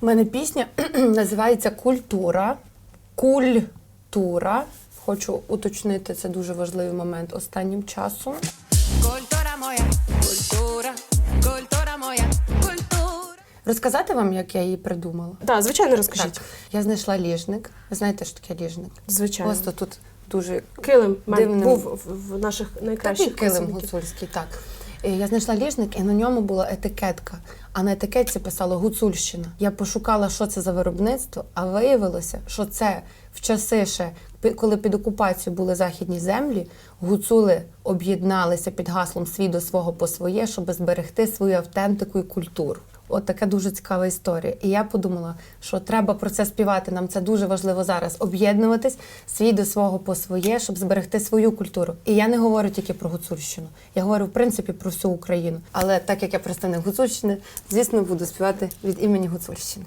У мене пісня називається Культура. Культура. Хочу уточнити, це дуже важливий момент останнім часом. Cultura moja, kultura, kultura moja, kultura. Розказати вам, як я її придумала? Так, звичайно, розкажіть. Так, я знайшла ліжник. Ви знаєте, що таке ліжник? Звичайно. Просто тут дуже Килим в Дивним. був в, наших такий найкращих килим гуцульський. Так. Е, Я знайшла ліжник, і на ньому була етикетка. А на етикетці писало Гуцульщина. Я пошукала, що це за виробництво, а виявилося, що це в часи ще, коли під окупацією були західні землі, гуцули об'єдналися під гаслом свій до свого по своє, щоб зберегти свою автентику і культуру. От така дуже цікава історія. І я подумала, що треба про це співати. Нам це дуже важливо зараз об'єднуватись свій до свого по своє, щоб зберегти свою культуру. І я не говорю тільки про Гуцульщину. Я говорю в принципі про всю Україну. Але так як я представник Гуцульщини, звісно, буду співати від імені Гуцульщини.